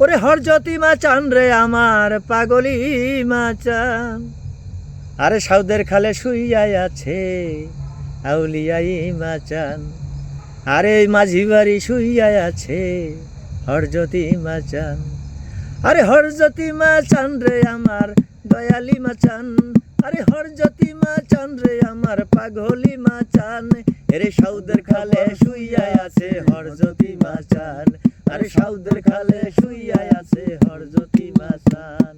ওরে হরজতি মা চান রে আমার পাগলি মা চান আরে সাউদের খালে শুইয়াই আছে আউলিয়াই মা চান আরে মাঝি বাড়ি শুইয়াই আছে হরজতি মা চান আরে হরজতি মা চান রে আমার দয়ালি মা চান আরে হরজতি মা চান রে আমার পাগলি মা চান এরে সাউদের খালে শুইয়াই আছে হরজতি মা চান আরে সাউদের খালে শুইয়াই আছে হরজতি মা চান।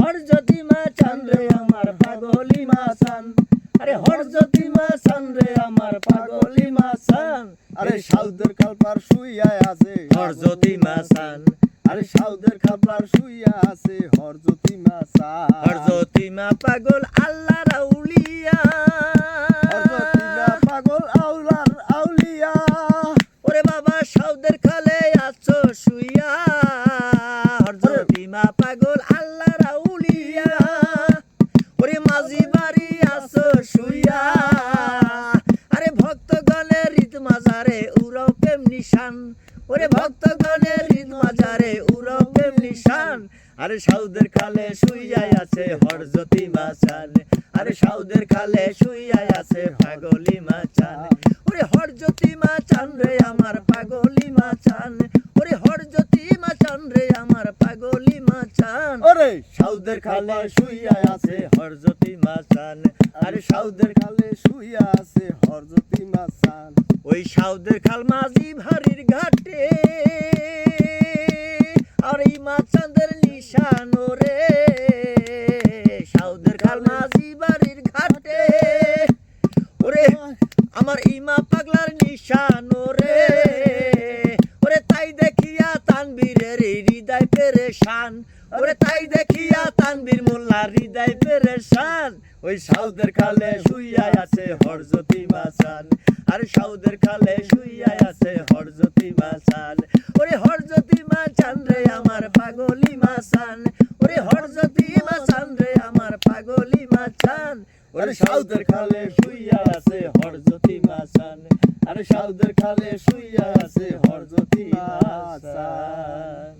হরজতি মা চান রে আমার পাগলি মা চান। আরে হরজতি মা চান রে আমার পাগলি মা চান। আরে সাউদের খালপার শুইয়া আছে হরজতি মা চান। আরে সাউদের খালপার শুইয়া আছে হরজতি মাসা হরজতি মা পাগল আল্লাহ রাউলিয়া মা পাগল আউলার আউলিয়া। ওরে বাবা সাউদের খালে মা পাগল আল্লাহ রাউলিয়া। ওরে মাঝি বাড়ি আছো শুইয়া। আরে ভক্তগণের রীত মাজারে উড়াও প্রেম নিশান ওরে ভক্তগণের রীত মাজারে উড়াও প্রেম নিশান আরে সাউদের খালে শুইয়াই আছে হরজতি মাছান আরে সাউদের খালে শুইয়াই আছে পাগলি মাছান ওরে খালে শুইয়া আছে হরজতি মাসান আরে সাউদের খালে শুইয়া আছে হরজতি মাসান ওই সাউদের খাল মাঝি ভারির ঘাটে। পেরেশান ওরে তাই দেখিয়া তানবীর মোল্লার হৃদয় পেরেশান। ওই সাউদের খালে শুইয়া আছে হরজতি মাসান আর সাউদের খালে শুইয়া আছে হরজতি মাসান ওরে হরজতি মাসান রে আমার পাগলি মাসান। ওরে হরজতি মাসান রে আমার পাগলি মাসান। ওরে সাউদের খালে শুইয়া আছে হরজতি মাসান আর সাউদের খালে শুইয়া আছে হরজতি মাসান